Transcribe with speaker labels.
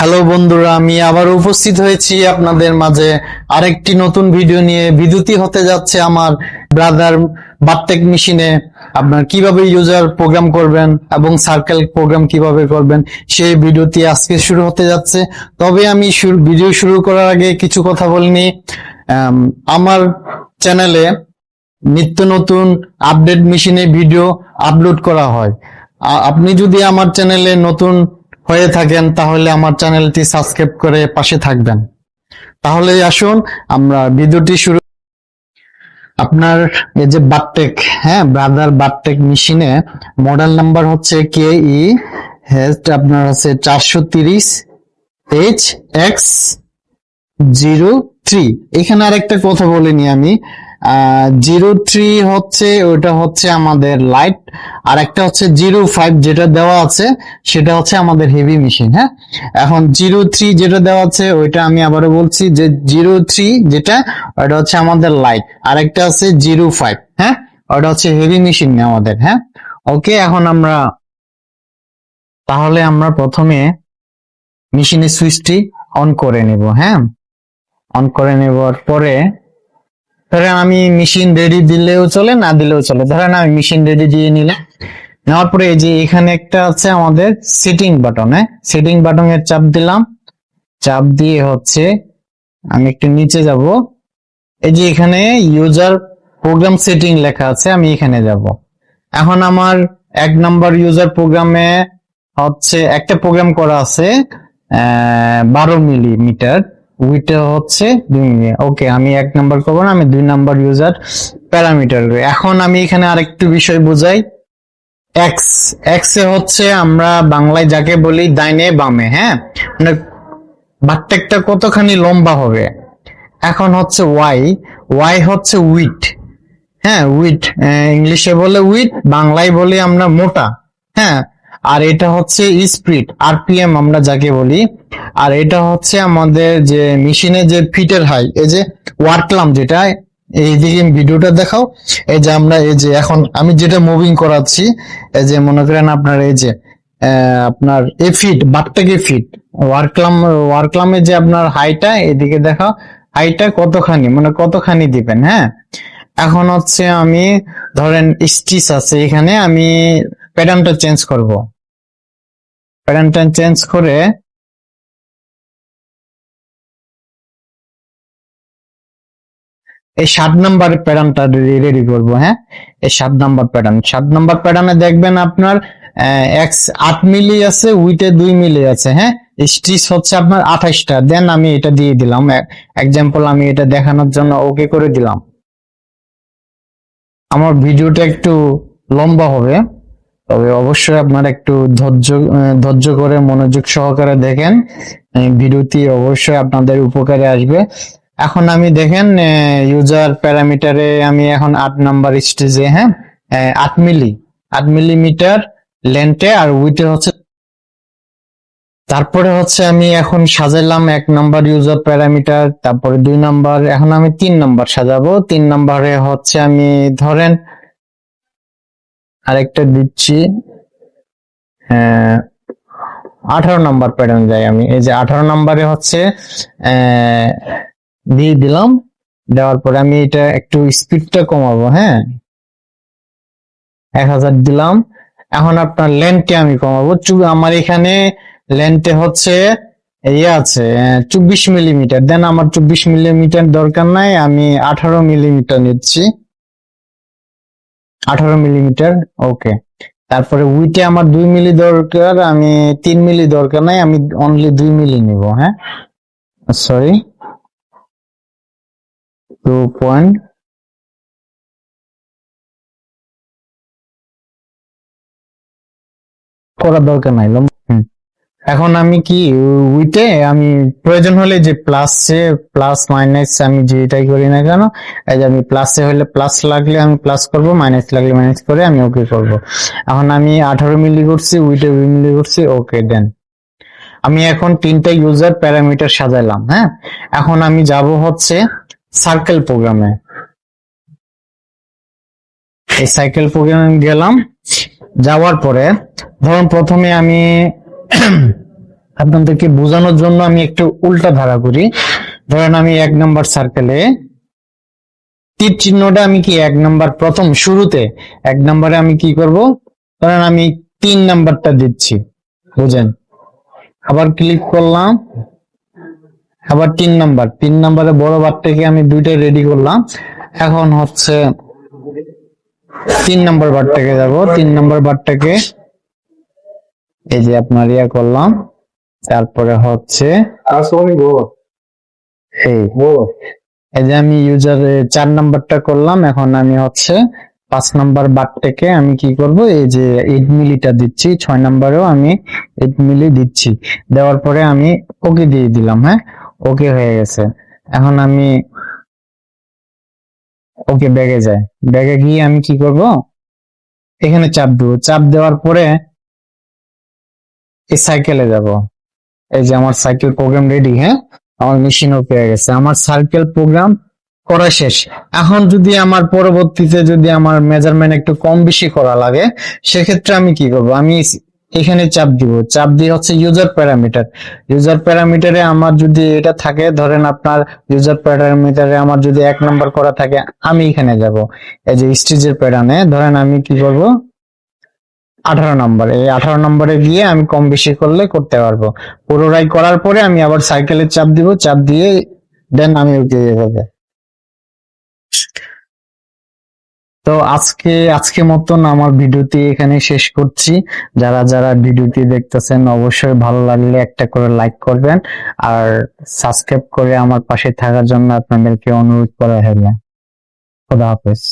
Speaker 1: Hello বন্ধুরা, আমি আবার উপস্থিত হয়েছি আপনাদের মাঝে। আরেকটি নতুন ভিডিও নিয়ে বিদ্যুতি হতে যাচ্ছে আমার ব্রাদার বাটটেক মেশিনে। আপনার কীভাবে ইউজার প্রোগ্রাম করবেন এবং সার্কেল প্রোগ্রাম কীভাবে করবেন, সেই ভিডিওটি আজকে শুরু হতে যাচ্ছে। তবে আমি ভিডিও শুরু করার আগে কিছু কথা বলিনি। আমার চ্যানেলে নিত্য নতুন আপডেট মেশিনে ভিডিও আপলোড করা হয়। আপনি যদি আমার চ্যানেলে নতুন হয়ে থাকেন, তাহলে আমার চ্যানেলটি সাবস্ক্রাইব করে পাশে থাকবেন। তাহলে আসুন, আমরা ভিডিওটি শুরু আপনার এই যে বাটটেক হ্যাঁ ব্রাদার বাটটেক মেশিনে মডেল নাম্বার হচ্ছে কে ই হেস্ট আপনার হচ্ছে চারশো তিরিশ এইচ এক্স জিরো থ্রি এখানে আরেকটা কথা বলিনি আমি। জিরো থ্রি হচ্ছে ওটা হচ্ছে আমাদের লাইট আর একটা হচ্ছে জিরো ফাইভ যেটা দেওয়া আছে, সেটা হচ্ছে আমাদের হেভি মেশিন হ্যাঁ? এখন জিরো থ্রি যেটা দেওয়া আছে, ওইটা আমি আবারও বলছি যে জিরো থ্রি যেটা ওটা হচ্ছে আমাদের লাইট আর একটা আছে জিরো ফাইভ হ্যাঁ? ওটা হচ্ছে হেভি মেশিন আমাদের হ্যাঁ? ওকে এখন আমরা, তাহলে আমরা প্রথমে মেশিনের সুইচটি অন করে নেব হ্যাঁ? অন করে নেবার পরে ধরেন আমি মেশিন রেডি দিলেও চলে, না দিলেও চলে। ধরেন আমি মেশিন রেডি দিয়ে নিলাম। নেওয়ার পরে এই যে এখানে একটা আছে আমাদের সেটিং বাটন হ্যাঁ? সেটিং বাটনের চাপ দিলাম। চাপ দিয়ে হচ্ছে আমি একটু নিচে যাব। এই যে এখানে ইউজার প্রোগ্রাম সেটিং লেখা আছে, আমি এখানে যাব। এখন আমার এক নাম্বার ইউজার প্রোগ্রামে হচ্ছে একটা প্রোগ্রাম করা আছে বারো মিলিমিটার উইটা হচ্ছে দুই ওকে আমি এক নাম্বার করব না, আমি দুই নাম্বার ইউজার প্যারামিটার এখন আমি এখানে আরেকটু বিষয় বোঝাই। এক্স এক্স এ হচ্ছে আমরা বাংলায় যাকে বলি ডাইনে বামে হ্যাঁ? মানে বাট্টেকটা কতখানি লম্বা হবে? এখন হচ্ছে ওয়াই ওয়াই হচ্ছে উইট হ্যাঁ? উইট ইংলিশে বলে উইট বাংলায় বলি আমরা মোটা হ্যাঁ? আর এটা হচ্ছে স্পিড আরপিএম আমরা যাকে বলি। আর এটা হচ্ছে আমাদের যে মেশিনে যে ফিটের হাই, এই যে ওয়ার্কলাম যেটা এইদিকে ভিডিওটা দেখাও, এই যে আমরা এই যে এখন আমি যেটা মুভিং করাচ্ছি, এই যে মনে করেন আপনার এই যে আপনার এ ফিট বাটটাকে ফিট ওয়ার্কলাম ওয়ার্কলামে যে আপনার হাইটা, এদিকে দেখাও, হাইটা কতখানি মানে কতখানি দিবেন হ্যাঁ? এখন হচ্ছে আমি, ধরেন স্টিচ আছে এখানে, আমি প্যাটার্নটা চেঞ্জ করব। প্যাটার্নটা চেঞ্জ করে এই সাত নাম্বার প্যাটার্নটা রেডি করব হ্যাঁ? এই সাত নাম্বার প্যাটার্ন। সাত নাম্বার প্যাটার্নে দেখবেন আপনার এক্স আট মিলি আছে উইটে দুই মিলি আছে হ্যাঁ? স্টিচ হচ্ছে আপনার আঠাশটা। দেন আমি এটা দিয়ে দিলাম। এক্সাম্পল আমি এটা দেখানোর জন্য ওকে করে দিলাম। আমার ভিডিওটা একটু লম্বা হবে। তবে অবশ্যই আপনার একটু ধৈর্য ধৈর্য করে মনোযোগ সহকারে দেখেন। ভিডিওটি অবশ্যই আপনাদের উপকারে আসবে। এখন আমি দেখেন ইউজার প্যারামিটারে আমি এখন আট নাম্বার স্টেজে হ্যাঁ? আট মিলি আট মিলিমিটার লেন্থে আর উইটে হচ্ছে তারপরে হচ্ছে আমি এখন সাজাইলাম এক নাম্বার ইউজার প্যারামিটার তারপরে দুই নাম্বার এখন আমি তিন নাম্বার সাজাবো। তিন নাম্বারে হচ্ছে আমি ধরেন আরেকটা দিচ্ছি। আঠারো নাম্বার প্যাটার্ন যাই আমি। এই যে আঠারো নাম্বারে হচ্ছে দিয়ে দিলাম। দেওয়ার পরে আমি এটা একটু স্পিডটা কমাবো হ্যাঁ? এক হাজার দিলাম। এখন আপনার লেন্থে আমি কমাবো। আমার এখানে লেন্থে হচ্ছে ইয়ে আছে চব্বিশ মিলিমিটার দেন আমার চব্বিশ মিলিমিটার দরকার নাই, আমি আঠারো মিলিমিটার নিচ্ছি। আঠারো মিলিমিটার ওকে তারপরে উইটে আমার দুই মিলি দরকার, আমি তিন মিলি দরকার নাই, আমি অনলি দুই মিলি নিব হ্যাঁ সরি টু পয়েন্ট করার দরকার নাই। এখন আমি কি উইটে আমি প্রয়োজন হলে যে প্লাসে প্লাস মাইনাস আমি যেটাই করি না কেন, এই যে আমি প্লাসে হলে প্লাস লাগলে আমি প্লাস করব মাইনাস লাগলে মাইনাস করে আমি ওকে করব। এখন আমি আঠারো মিলি করছি উইটে দুই মিলি করছি ওকে দেন আমি এখন তিনটা ইউজার প্যারামিটার সাজাইলাম হ্যাঁ? এখন আমি যাব হচ্ছে সার্কেল প্রোগ্রামে এই সাইকেল প্রোগ্রামে গেলাম, যাওয়ার পরে, ধরুন প্রথমে আমি আপনাদেরকে বোঝানোর জন্য আমি একটু উল্টা ধারা করি। ধরেন আমি এক নম্বর সার্কেলে তীর চিহ্নটা আমি কি এক নম্বর প্রথম শুরুতে, এক নাম্বারে আমি কি করব? ধরেন আমি তিন নাম্বারটা দিচ্ছি, বুঝেন? আবার ক্লিক করলাম, আবার তিন নাম্বার। তিন নাম্বারে বড় বার থেকে আমি দুইটা রেডি করলাম। এখন হচ্ছে তিন নাম্বার বার থেকে যাব, তিন নাম্বার বার থেকে এই যে আপনার ইয়া করলাম তারপরে হচ্ছে এই এই যে আমি ইউজার চার নাম্বারটা করলাম এখন আমি হচ্ছে পাঁচ নাম্বার বার থেকে আমি কি করব এই যে এইট মিলিটা দিচ্ছি ছয় নাম্বারেও আমি এইট মিলি দিচ্ছি। দেওয়ার পরে আমি ওকে দিয়ে দিলাম হ্যাঁ? ওকে হয়ে গেছে। এখন আমি ওকে ব্যাগে যায় ব্যাগে গিয়ে আমি কি করব এখানে চাপ দেবো। চাপ দেওয়ার পরে এই সাইকেলে যাব। এই যে আমার সাইকেল প্রোগ্রাম রেডি হ্যাঁ? আমার মেশিনও পেয়ে গেছে। আমার সার্কেল প্রোগ্রাম করা শেষ। এখন যদি আমার পরবর্তীতে যদি আমার মেজারমেন্ট একটু কম বেশি করা লাগে, সেক্ষেত্রে আমি কি করব? আমি এখানে চাপ দিব। চাপ দিয়ে হচ্ছে ইউজার প্যারামিটার ইউজার প্যারামিটারে আমার যদি এটা থাকে, ধরেন আপনার ইউজার প্যারামিটারে আমার যদি এক নাম্বার করা থাকে, আমি এখানে যাব। এই যে স্টেজের প্যাটার্নে ধরেন আমি কি করব? আঠারো নম্বর। এই আঠারো নম্বরে গিয়ে আমি কম বেশি করলে করতে পারব। পুরোটাই করার পরে আমি আবার সাইকেলের চাপ দিব, চাপ দিয়ে দেন আমি ওকে যাবে তো আজকে আজকে মতন আমার ভিডিওটি এখানে শেষ করছি। যারা যারা ভিডিওটি দেখতেছেন, অবশ্যই ভালো লাগলে একটা করে লাইক করবেন। আর সাবস্ক্রাইব করে আমার পাশে থাকার জন্য আপনাদেরকে অনুরোধ করা হলো। খোদা হাফেজ।